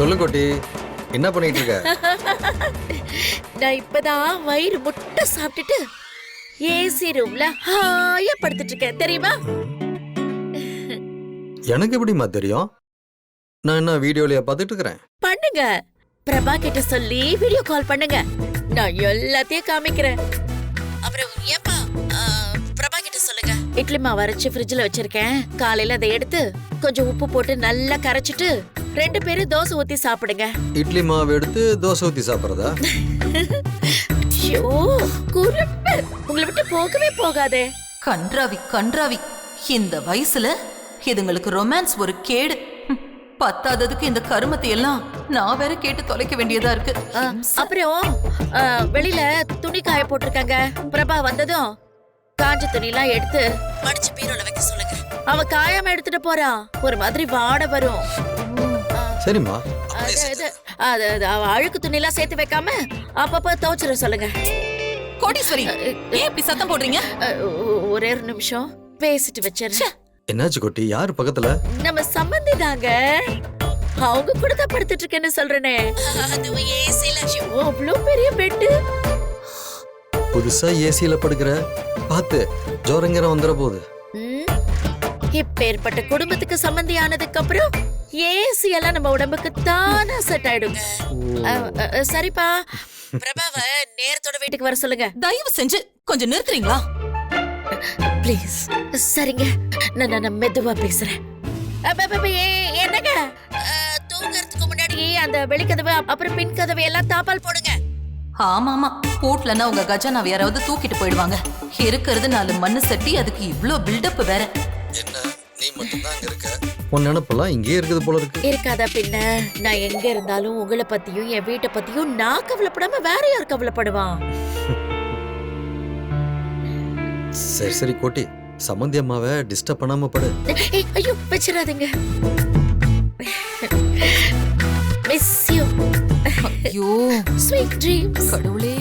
சொல்லு கோட்டி என்ன பண்ணிட்டு இருக்க? நான் இப்பதான் வயிறு முட்டை சாப்பிட்டுட்டு ஏசி ரூம்ல ஹாயா படுத்துட்டு இருக்கேன். தெரியுமா? எனக்கு எப்படிம்மா தெரியும்? நான் என்ன வீடியோலயா பார்த்துட்டு இருக்கிறேன்? பண்ணுங்க. பிரபா கிட்ட சொல்லி வீடியோ கால் பண்ணுங்க. நான் எல்லாத்தையும் காமிக்கிறேன். அப்புறம் ஏப்பா பிரபா கிட்ட சொல்லுங்க. இட்லி மாவு அரைச்சு ஃப்ரிட்ஜ்ல வச்சிருக்கேன். காலையில அதை எடுத்து கொஞ்சம் உப்பு போட்டு நல்லா கரைச்சிட்டு ரெண்டு பேரும் தோசை ஊத்தி சாப்பிடுங்க. இட்லி மாவு எடுத்து தோசை ஊற்றி சாப்பிட்றதா? ஐயோ குறும்பு. உங்களை விட்டு போகவே போகாதே. கன்றாவி கன்றாவி. இந்த வயசுல இதுங்களுக்கு ரொமான்ஸ் ஒரு கேடு. பத்தாததுக்கு இந்த கருமத்தை எல்லாம் நான் வேற கேட்டு தொலைக்க வேண்டியதா இருக்கு. அப்புறம் வெளியில துணி காய போட்டிருக்காங்க. பிரபா வந்ததும் காஞ்ச துணிலாம் எடுத்து மடிச்சு பீரோல வைக்க சொல்லுங்க. அவ காயாம எடுத்துட்டு போறா. ஒரு மாதிரி வாட வரும். சரிம்மா. அது, அது, அவ அழுக்கு துணிலாம் சேர்த்து வைக்காம அப்பப்ப துவைச்சிட சொல்லுங்க. கோடீஸ்வரி ஏன் இப்படி சத்தம் போடுறீங்க? ஒரே ஒரு நிமிஷம். பேசிட்டு வச்சிருந்தேன் என்னாச்சு கோட்டி? யார் பக்கத்துல? நம்ம சம்பந்தி தாங்க. அவங்க கூட தான் படுத்துட்டு இருக்கேன்னு சொல்றேனே. அவ்வளோ பெரிய பெட்டு. புதுசா ஏசியில படுக்கிற. பார்த்து ஜோரங்கிற வந்துட போகுது. இப்பேற்பட்ட குடும்பத்துக்கு சம்பந்தி ஆனதுக்கு அப்புறம் ஏசி எல்லாம் நம்ம உடம்புக்கு தானா செட் அ, சரிப்பா. பிரபாவ நேரத்தோட வீட்டுக்கு வர சொல்லுங்க. தயவு செஞ்சு கொஞ்சம் நிறுத்துறீங்களா? ப்ளீஸ் சரிங்க. நான் நான் மெதுவா பேசுறேன். என்னங்க? தூங்கறதுக்கு முன்னாடி அந்த வெளிக்கதவு அப்புறம் பின் கதவு எல்லாம் தாப்பால் போடுங்க. ஆமா ஆமா பூட்லன்னா உங்க கஜானாவை யாராவது தூக்கிட்டு போயிடுவாங்க. இருக்கிறது நாலு மண்ணு சட்டி அதுக்கு இவ்ளோ பில்டப் வேற. என்ன? நீ மட்டும் தான் இருக்க? உன் நினப்பெல்லாம் இங்கேயே இருக்குது போல இருக்கு. இருக்காதா பின்ன? நான் எங்க இருந்தாலும் உங்களை பத்தியும் என் வீட்டை பத்தியும் நான் கவலைப்படாம வேற யார் கவலைப்படுவான்? சரி சரி கோட்டி. சம்மந்தி அம்மாவை டிஸ்டர்ப் பண்ணாம படு. ஏய், ஐயோ வச்சிடாதீங்க. மிஸ் யூ ஐயோ ஸ்வீட் ட்ரீம்ஸ் கடவுளே.